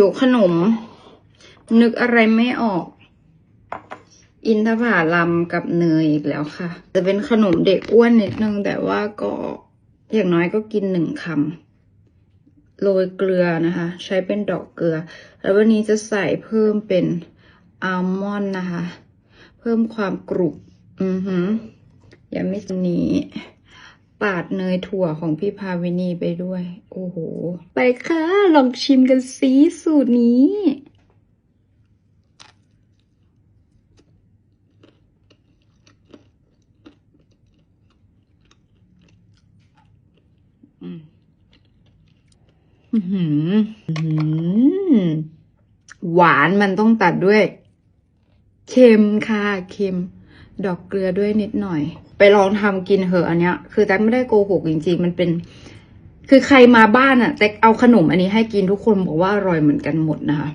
อยู่ขนม นึกอะไรไม่ออก อินทผลัมกับเนยอีกแล้วค่ะ จะเป็นขนมเด็กอ้วนนิดนึง แต่ว่าก็อย่างน้อยก็กินหนึ่งคำโรยเกลือนะคะ ใช้เป็นดอกเกลือ แล้ววันนี้จะใส่เพิ่มเป็นอัลมอนด์นะคะ เพิ่มความกรุบอือหือย่าไม่นี้ ปาดเนยถั่วของพี่พาวินีไปด้วย โอ้โห ไปค่ะ ลองชิมกันสิสูตรนี้หวานมันต้องตัดด้วย เค็มค่ะ เค็ม ดอกเกลือด้วยนิดหน่อย ไปลองทำกินเหอะอันเนี้ย คือแต๊กไม่ได้โกหกจริง ๆ มันเป็น คือใครมาบ้านอะแต๊กเอาขนมอันนี้ให้กินทุกคนบอกว่าอร่อยเหมือนกันหมดนะคะ